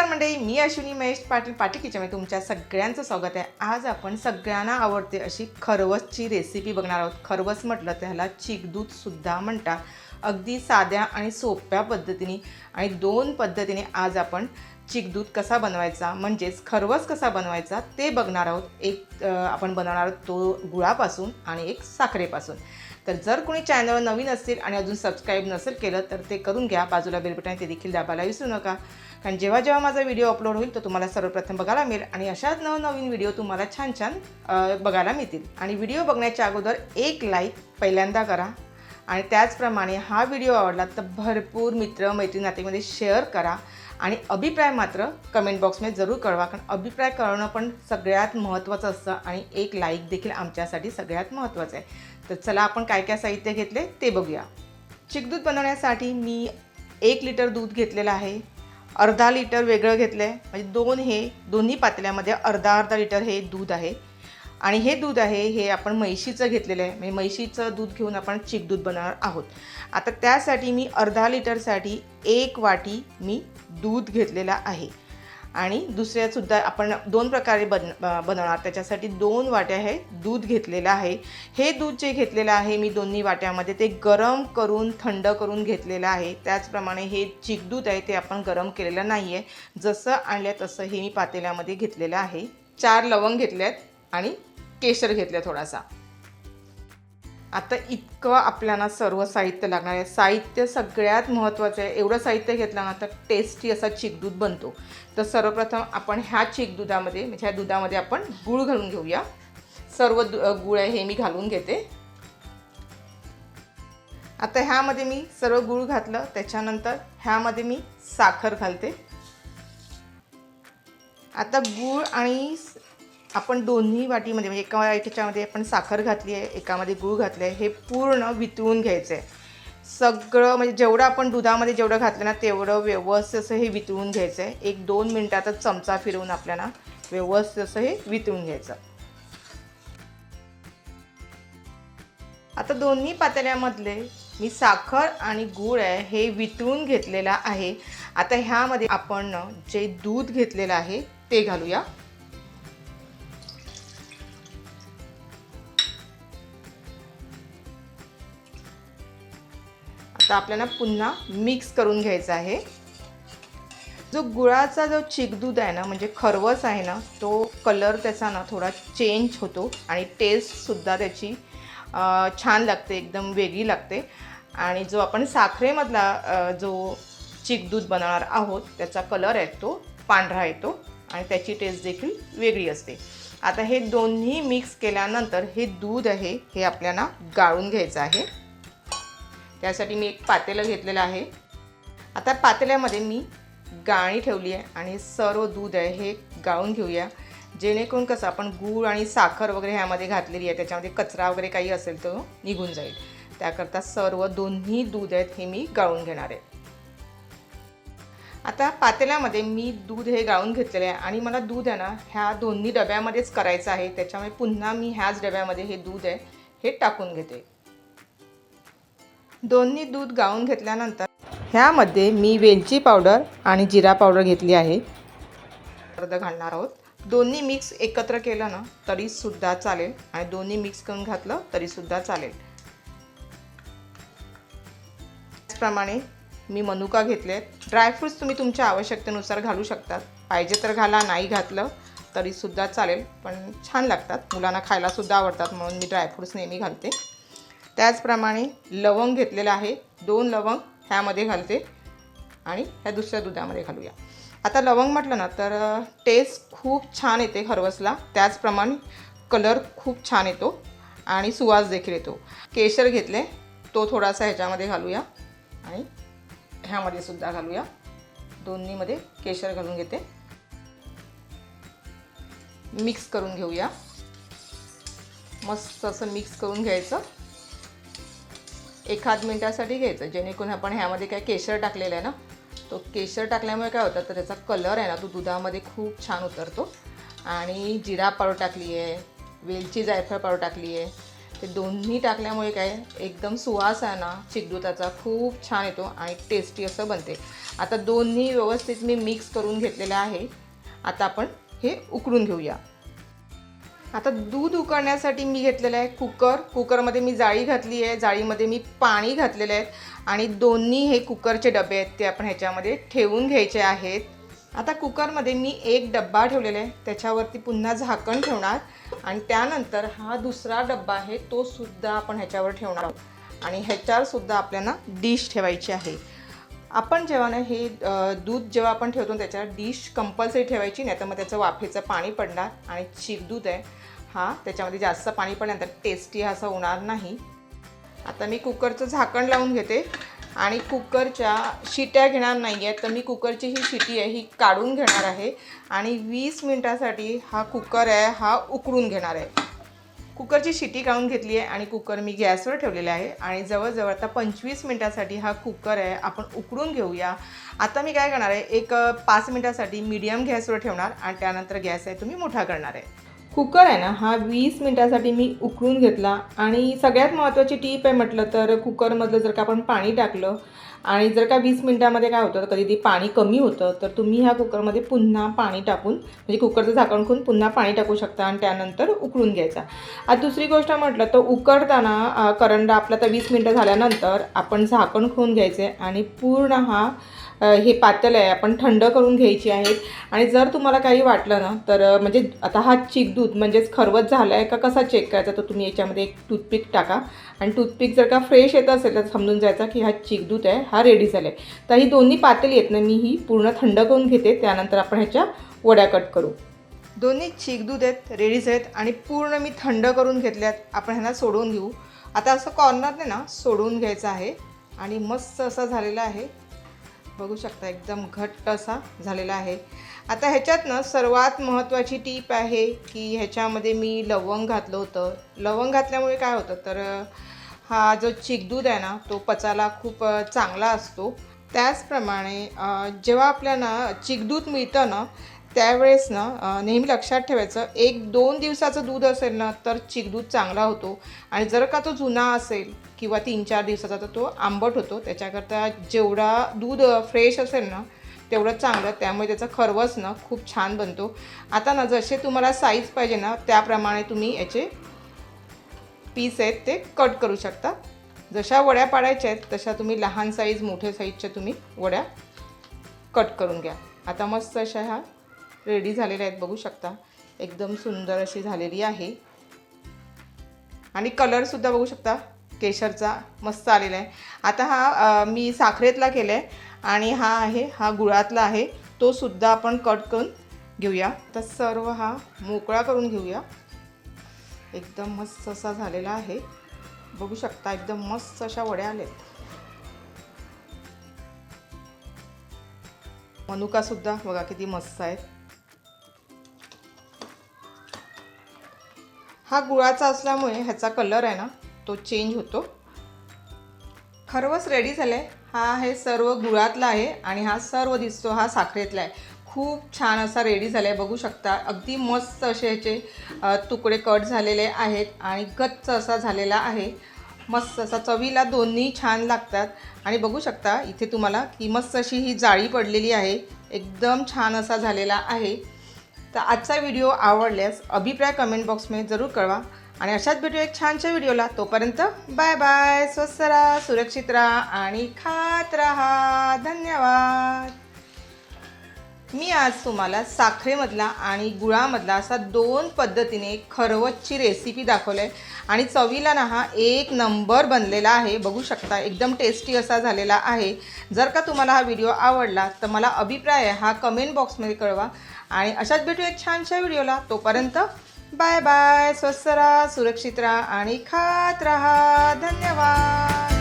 नमस्कार मंडळी मी अश्विनी महेश पाटील पाटील किचनमध्ये तुमच्या सगळ्यांचं स्वागत आहे. आज आपण सगळ्यांना आवडते अशी खरवसची रेसिपी बघणार आहोत. खरवस म्हटलं त्याला चिकदूधसुद्धा म्हणतात. अगदी साध्या आणि सोप्या पद्धतीने आणि दोन पद्धतीने आज आपण चिकदूध कसा बनवायचा म्हणजेच खरवस कसा बनवायचा ते बघणार आहोत. एक आपण बनवणार आहोत तो गुळापासून आणि एक साखरेपासून. तर जर कोणी चॅनलवर नवीन असतील आणि अजून सबस्क्राईब नसेल केलं तर ते करून घ्या. बाजूला बेलबटन ते देखील दाबायला विसरू नका. कारण जेव्हा जेव्हा माझा व्हिडिओ अपलोड होईल तर तुम्हाला सर्वप्रथम बघायला मिळेल. आणि अशाच नवनवीन व्हिडिओ तुम्हाला छान छान बघायला मिळतील. आणि व्हिडिओ बघण्याच्या अगोदर एक लाईक पहिल्यांदा करा. आणि त्याचप्रमाणे हा व्हिडिओ आवडला तर भरपूर मित्र मैत्रिणी नातेमध्ये शेअर करा. आणि अभिप्राय मात्र कमेंट बॉक्समध्ये जरूर कळवा कारण अभिप्राय कळवणं पण सगळ्यात महत्त्वाचं असतं. आणि एक लाईक देखील आमच्यासाठी सगळ्यात महत्त्वाचं आहे. तर चला आपण काय काय साहित्य घेतले ते बघूया. चिकदूध बनवण्यासाठी मी एक लिटर दूध घेतलेलं आहे. अर्धा लिटर वेगळं घेतलं आहे म्हणजे दोन हे दोन्ही पातेल्यामध्ये अर्धा अर्धा लिटर हे दूध आहे. आणि हे दूध आहे हे आपण म्हैशीचं घेतलेलं आहे. म्हणजे म्हैशीचं दूध घेऊन आपण चिकदूध बनवणार आहोत. आता त्यासाठी मी अर्धा लिटरसाठी एक वाटी मी दूध घेतलेला आहे. आणि दुसऱ्यासुद्धा आपण दोन प्रकारे बन बनवणार. त्याच्यासाठी दोन वाट्या हे दूध घेतलेलं आहे. हे दूध जे घेतलेलं आहे मी दोन्ही वाट्यामध्ये ते गरम करून थंड करून घेतलेलं आहे. त्याचप्रमाणे हे चिकदूध आहे ते आपण गरम केलेलं नाही आहे जसं आणलं तसं हे मी पातेल्यामध्ये घेतलेलं आहे. चार लवंग घेतले आहेत आणि केशर घेतलं थोडासा. आता इतकं आपल्याला सर्व साहित्य लागणार आहे. साहित्य सगळ्यात महत्त्वाचं आहे. एवढं साहित्य घेतलं ना तर टेस्टी असा चिकदूध बनतो. तर सर्वप्रथम आपण ह्या चिकदुधामध्ये म्हणजे ह्या दुधामध्ये आपण गूळ घालून घेऊया. सर्व दु- गूळ आहे हे मी घालून घेते. आता ह्यामध्ये मी सर्व गूळ घातलं. त्याच्यानंतर ह्यामध्ये मी साखर घालते. आता गूळ आणि आपण दोन्ही वाटीमध्ये म्हणजे एका याच्यामध्ये आपण साखर घातली आहे एकामध्ये गूळ घातलं आहे हे पूर्ण वितळून घ्यायचं आहे. सगळं म्हणजे जेवढं आपण दुधामध्ये जेवढं घातलं ना तेवढं व्यवस्थित असं हे वितळून घ्यायचं आहे. एक दोन मिनटातच चमचा फिरवून आपल्याला व्यवस्थित असं हे वितळून घ्यायचं आता दोन्ही पातेल्यामधले मी साखर आणि गूळ आहे हे वितळून घेतलेलं आहे. आता ह्यामध्ये आपण जे दूध घेतलेलं आहे ते घालूया. आता आपल्याला पुन्हा मिक्स करून घ्यायचा आहे. जो गुळाचा जो चिकदूध आहे ना म्हणजे खरवस आहे ना तो कलर त्याचा ना थोडा चेंज होतो आणि टेस्टसुद्धा त्याची छान लागते एकदम वेगळी लागते. आणि जो आपण साखरेमधला जो चिकदूध बनवणार आहोत त्याचा कलर आहे तो पांढरा येतो आणि त्याची टेस्ट देखील वेगळी असते. आता हे दोन्ही मिक्स केल्यानंतर हे दूध आहे हे आपल्याला गाळून घ्यायचं आहे. त्यासाठी मी एक पातेलं घेतलेलं आहे. आता पातेल्यामध्ये मी गाळणी ठेवली आहे आणि सर्व दूध आहे हे गाळून घेऊया. जेणेकरून कसं आपण गूळ आणि साखर वगैरे ह्यामध्ये घातलेली आहे त्याच्यामध्ये कचरा वगैरे काही असेल तो निघून जाईल. त्याकरता सर्व दोन्ही दूध आहेत हे मी गाळून घेणार आहे. आता पातेल्यामध्ये मी दूध हे गाळून घेतलेलं आहे आणि मला दूध आहे ना ह्या दोन्ही डब्यामध्येच करायचं आहे. त्याच्यामुळे पुन्हा मी ह्याच डब्यामध्ये हे दूध आहे हे टाकून घेते. दोन्ही दूध गाळून घेतल्यानंतर ह्यामध्ये मी वेलची पावडर आणि जिरा पावडर घेतली आहे. अर्ध घालणार आहोत. दोन्ही मिक्स एकत्र केलं ना तरीसुद्धा चालेल. आणि दोन्ही मिक्स करून घातलं तरीसुद्धा चालेल. त्याचप्रमाणे मी मनुका घेतले आहेत. ड्रायफ्रूट्स तुम्ही तुमच्या आवश्यकतेनुसार घालू शकतात. पाहिजे तर घाला नाही घातलं तरीसुद्धा चालेल. पण छान लागतात. मुलांना खायलासुद्धा आवडतात म्हणून मी ड्रायफ्रूट्स नेहमी घालते. त्याचप्रमाणे लवंग घेतलेलं आहे. दोन लवंग ह्यामध्ये घालते. आणि ह्या दुसऱ्या दुधामध्ये घालूया. आता लवंग म्हटलं ना तर टेस्ट खूप छान येते खरवसला त्याचप्रमाणे कलर खूप छान येतो आणि सुवास देखील येतो. केशर घेतले तो थोडासा ह्याच्यामध्ये घालूया. आणि ह्यामध्ये सुद्धा घालूया. दोन्हीमध्ये केशर घालून घेते. मिक्स करून घेऊया. मस्त असं मिक्स करून घ्यायचं. एखाद मिनटासाठी घ्यायचं. जेणेकरून आपण ह्यामध्ये काय केशर टाकलेलं आहे ना तो केशर टाकल्यामुळे काय होतं तर त्याचा कलर आहे ना तो दुधामध्ये खूप छान उतरतो. आणि जिरा पावडर टाकली आहे वेलची जायफळ पावडर टाकली आहे ते दोन्ही टाकल्यामुळे काय एकदम सुवास आहे ना चिकदुधाचा खूप छान येतो आणि टेस्टी असं बनते. आता दोन्ही व्यवस्थित मी मिक्स करून घेतलेलं आहे. आता आपण हे उकळून घेऊया. आता दूध उकळण्यासाठी मी घेतलेलं आहे कुकर. कुकरमध्ये मी जाळी घातली आहे. जाळीमध्ये मी पाणी घातलेलं आहे. आणि दोन्ही हे कुकरचे डबे आहेत ते आपण ह्याच्यामध्ये ठेवून घ्यायचे आहेत. आता कुकरमध्ये मी एक डब्बा ठेवलेला आहे. त्याच्यावरती पुन्हा झाकण ठेवणार. आणि त्यानंतर हा दुसरा डब्बा आहे तो सुद्धा आपण ह्याच्यावर ठेवणार आहोत. आणि ह्याच्यावर सुद्धा आपल्याला डिश ठेवायची आहे. आपण जेव्हा ना हे दूध जेव्हा आपण ठेवतो त्याच्यावर डिश कंपल्सरी ठेवायची नाही तर मग त्याचं वाफेचं पाणी पडणार आणि चीक दूध आहे. हा त्याच्यामध्ये जास्त पाणी पडल्यानंतर टेस्टी असं होणार नाही. आता मी कुकरचं झाकण लावून घेते. आणि कुकरच्या शिट्या घेणार नाही आहेत तर मी कुकरची ही शिटी आहे ही काढून घेणार आहे. आणि वीस मिनटासाठी हा कुकर आहे हा उकळून घेणार आहे. कुकरची शिटी काढून घेतली आहे आणि कुकर मी गॅसवर ठेवलेला आहे. आणि जवळजवळ आता पंचवीस मिनटासाठी हा कुकर आहे. आपण उकडून घेऊया. आता मी काय करणार आहे? एक पाच मिनटासाठी मीडियम गॅसवर ठेवणार आणि त्यानंतर गॅस आहे तुम्ही मोठा करणार आहे. कुकर आहे ना हा वीस मिनटासाठी मी उकळून घेतला. आणि सगळ्यात महत्त्वाची टीप आहे म्हटलं तर कुकरमधलं जर का आपण पाणी टाकलं आणि जर का वीस मिनटामध्ये काय होतं कधी ती पाणी कमी होतं तर तुम्ही ह्या कुकरमध्ये पुन्हा पाणी टाकून म्हणजे कुकरचं झाकण खून पुन्हा पाणी टाकू शकता आणि त्यानंतर उकळून घ्यायचा. आता दुसरी गोष्ट म्हटलं तर उकडताना करंडा आपला तर वीस मिनटं झाल्यानंतर आपण झाकण खोवून घ्यायचे आणि पूर्ण हा हे पातेलं आहे आपण थंड करून घ्यायची आहेत. आणि जर तुम्हाला काही वाटलं ना तर म्हणजे आता हा चिकदूध म्हणजेच खरवत झाला आहे का कसा चेक करायचा तर तुम्ही याच्यामध्ये एक टूथपिक टाका. आणि टूथपिक जर का फ्रेश येत असेल तर समजून जायचा की हा चिकदूध आहे हा रेडी झाला आहे तर ही दोन्ही पातेली आहेत ना मी ही पूर्ण थंड करून घेते. त्यानंतर आपण ह्याच्या वड्या कट करू. दोन्ही चिकदूध आहेत रेडीज आहेत आणि पूर्ण मी थंड करून घेतल्यात आपण ह्यांना सोडवून घेऊ. आता असं कॉर्नरने ना सोडून घ्यायचं आहे. आणि मस्त असा झालेला आहे. बघू शकता एकदम घट्ट असा झालेला आहे. आता ह्याच्यातनं सर्वात महत्त्वाची टीप आहे की ह्याच्यामध्ये मी लवंग घातलं होतं. लवंग घातल्यामुळे काय होतं? तर हा जो चिकदूध आहे ना तो पचायला खूप चांगला असतो. त्याचप्रमाणे जेव्हा आपल्याला चिकदूध मिळतं ना त्यावेळेस ना नेहमी लक्षात ठेवायचं एक दोन दिवसाचं दूध असेल ना तर चिकदूध चांगला होतो. आणि जर का तो जुना असेल किंवा तीन चार दिवसाचा तर तो आंबट होतो. त्याच्याकरता जेवढा दूध फ्रेश असेल ना तेवढं चांगलं. त्यामुळे त्याचा खरवस ना खूप छान बनतो. आता ना जसे तुम्हाला साईज पाहिजे ना त्याप्रमाणे तुम्ही याचे पीस आहेत ते कट करू शकता. जशा वड्या पाडायच्या आहेत तशा तुम्ही लहान साईज मोठ्या साईजच्या तुम्ही वड्या कट करून घ्या. आता मस्त अशा ह्या रेडी झालेले आहेत बघू शकता. एकदम सुंदर अशी झालेली आहे. आणि कलरसुद्धा बघू शकता केशरचा मस्त आलेला आहे. आता हा मी साखरेतला केला आहे आणि हा आहे हा गुळातला आहे. तो सुद्धा आपण कट करून घेऊया. तर सर्व हा मोकळा करून घेऊया. एकदम मस्त असा झालेला आहे. बघू शकता एकदम मस्त अशा वड्या आल्यात मनुकासुद्धा बघा किती मस्त आहेत. हा गुळाचा असल्यामुळे ह्याचा कलर आहे ना तो चेंज होतो. खरवस रेडी झालं आहे हा आहे सर्व गुळातला आहे आणि हा सर्व दिसतो हा साखरेतला आहे. खूप छान असा रेडी झाला आहे बघू शकता अगदी मस्त असे ह्याचे तुकडे कट झालेले आहेत आणि गच्च असा झालेला आहे. मस्त असा चवीला दोन्ही छान लागतात. आणि बघू शकता इथे तुम्हाला की मस्त अशी ही जाळी पडलेली आहे. एकदम छान असा झालेला आहे. तर आजचा व्हिडिओ आवडल्यास अभिप्राय कमेंट बॉक्समध्ये जरूर कळवा. आणि अशाच भेटू एक छानशा व्हिडिओला तोपर्यंत बाय बाय स्वस्त राहा सुरक्षित राहा आणि खात राहा. धन्यवाद. मी आज तुम्हाला साखरेमधला आणि गुळामधला असा दोन पद्धतीने खरवतची रेसिपी दाखवलं आहे आणि चवीला ना हा एक नंबर बनलेला आहे. बघू शकता एकदम टेस्टी असा झालेला आहे. जर का तुम्हाला हा व्हिडिओ आवडला तर मला अभिप्राय हा कमेंट बॉक्समध्ये कळवा. आणि अशाच भेटू एक छानशा व्हिडिओला. तोपर्यंत बाय बाय स्वस्त राहा सुरक्षित राहा आणि खात राहा. धन्यवाद.